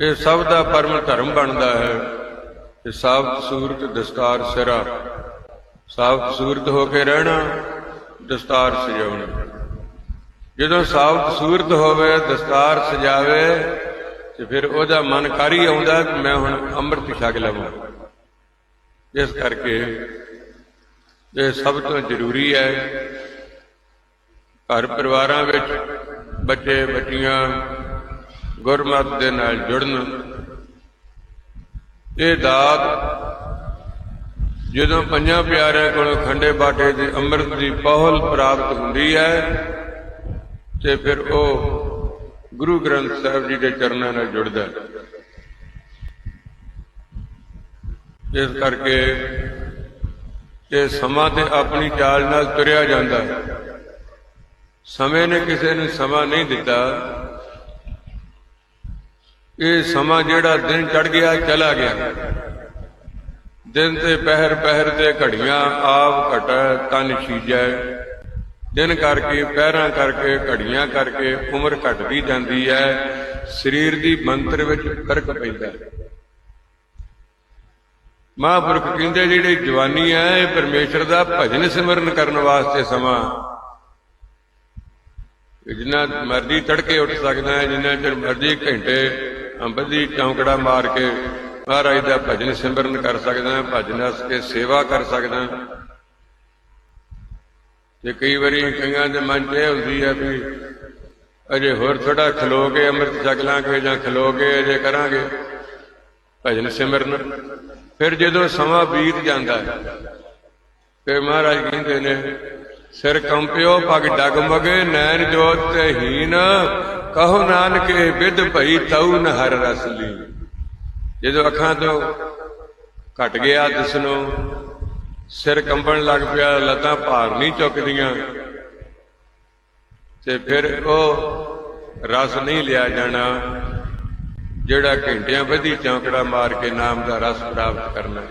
ਇਹ ਸਭ ਦਾ ਪਰਮ ਧਰਮ ਬਣਦਾ ਹੈ। ਕਿ ਸਾਫ਼ ਸੂਰਤ ਦਸਤਾਰ ਸਿਰਾ। ਸਾਫ਼ ਸੂਰਤ ਹੋ ਕੇ ਰਹਿਣਾ, ਦਸਤਾਰ ਸਜਾਉਣੀ। ਜਦੋਂ ਸਾਫ਼ ਸੂਰਤ ਹੋਵੇ, ਦਸਤਾਰ ਸਜਾਵੇ, ਤੇ ਫਿਰ ਉਹਦਾ ਮਨ ਕਰ ਹੀ ਆਉਂਦਾ ਕਿ ਮੈਂ ਹੁਣ ਅੰਮ੍ਰਿਤ ਛਕ ਲਵਾਂ। ਇਸ ਕਰਕੇ ਇਹ ਸਭ ਤੋਂ ਜ਼ਰੂਰੀ ਹੈ, ਘਰ ਪਰਿਵਾਰਾਂ ਵਿੱਚ ਬੱਚੇ, ਬੱਚੀਆਂ ਗੁਰਮਤਿ ਦੇ ਨਾਲ ਜੁੜਨ। ਇਹ ਦਾਤ ਜਦੋਂ ਪੰਜਾਂ ਪਿਆਰਿਆਂ ਕੋਲੋਂ ਖੰਡੇ ਬਾਟੇ ਦੇ ਅੰਮ੍ਰਿਤ ਦੀ ਪਹੁਲ ਪ੍ਰਾਪਤ ਹੁੰਦੀ ਹੈ, ਤੇ ਫਿਰ ਉਹ ਗੁਰੂ ਗ੍ਰੰਥ ਸਾਹਿਬ ਜੀ ਦੇ ਚਰਨਾਂ ਨਾਲ ਜੁੜਦਾ ਇਸ ਕਰਕੇ ਇਹ ਸਮਾਂ ਤੇ ਆਪਣੀ ਚਾਲ ਨਾਲ ਤੁਰਿਆ ਜਾਂਦਾ ਸਮੇਂ ਨੇ ਕਿਸੇ ਨੂੰ ਸਮਾਂ ਨਹੀਂ ਦਿੱਤਾ। ਇਹ ਸਮਾਂ ਜਿਹੜਾ ਦਿਨ ਚੜ ਗਿਆ, ਚਲਾ ਗਿਆ। ਦਿਨ ਤੇ ਪਹਿਰ ਪਹਿਰ ਤੇ ਘੜੀਆਂ ਆਪ ਘਟੈ, ਤਨ ਛੀਜੈ। ਦਿਨ ਕਰਕੇ, ਪਹਿਰਾਂ ਕਰਕੇ, ਘੜੀਆਂ ਕਰਕੇ ਉਮਰ ਘਟਦੀ ਜਾਂਦੀ ਹੈ ਸਰੀਰ ਦੀ ਮੰਤਰ ਵਿੱਚ ਫ਼ਰਕ ਪੈਂਦਾ। ਮਹਾਂਪੁਰਖ ਕਹਿੰਦੇ, ਜਿਹੜੇ ਜਵਾਨੀ ਹੈ ਇਹ ਪਰਮੇਸ਼ਰ ਦਾ ਭਜਨ ਸਿਮਰਨ ਕਰਨ ਵਾਸਤੇ ਸਮਾਂ ਜਿੰਨਾ ਮਰਜ਼ੀ ਤੜਕੇ ਉੱਠ ਸਕਦਾ ਹੈ ਜਿੰਨਾ ਚਿਰ ਮਰਜ਼ੀ ਘੰਟੇ ਅੰਬਦੀ ਚੌਂਕੜਾ ਮਾਰ ਕੇ ਮਹਾਰਾਜ ਦਾ ਭਜਨ ਸਿਮਰਨ ਕਰ ਸਕਦਾ ਹੈ, ਭਜਨ ਹੱਸ ਕੇ ਸੇਵਾ ਕਰ ਸਕਦਾ ਤੇ ਕਈ ਵਾਰੀ ਕਈਆਂ ਦੇ ਮਨ 'ਚ ਇਹ ਹੁੰਦੀ ਹੈ ਵੀ ਅਜੇ ਹੋਰ ਥੋੜਾ ਖਲੋ ਕੇ ਅੰਮ੍ਰਿਤ ਛਕ ਲਾਂਗੇ ਜਾਂ ਖਲੋ ਕੇ ਅਜੇ ਕਰਾਂਗੇ ਭਜਨ ਸਿਮਰਨ। ਫਿਰ ਜਦੋਂ ਸਮਾਂ ਬੀਤ ਜਾਂਦਾ ਹੈ, ਤੇ ਮਹਾਰਾਜ ਕਹਿੰਦੇ ਨੇ, ਸਿਰ ਕੰਪਿਓ, ਪਗ ਡਗਮਗੇ, ਨੈਣ ਜੋਤ ਤੇ ਹੀਨ ਕਹੋ ਨਾਨਕੇ ਵਿਦ ਭਈ ਤਉ ਨ ਹਰ ਰਸ ਲੀ। ਜਦੋਂ ਅੱਖਾਂ ਤੋਂ ਘਟ ਗਿਆ ਦਿਸਨੋਂ ਸਿਰ ਕੰਬਣ ਲੱਗ ਪਿਆ, ਲੱਤਾਂ ਭਾਰ ਨਹੀਂ ਚੁੱਕਦੀਆਂ। ਤੇ ਫਿਰ ਉਹ ਰਸ ਨਹੀਂ ਲਿਆ ਜਾਣਾ, ਜਿਹੜਾ ਘੰਟਿਆਂ ਵਧੀ ਚੌਂਕੜਾ ਮਾਰ ਕੇ ਨਾਮ ਦਾ ਰਸ ਪ੍ਰਾਪਤ ਕਰਨਾ।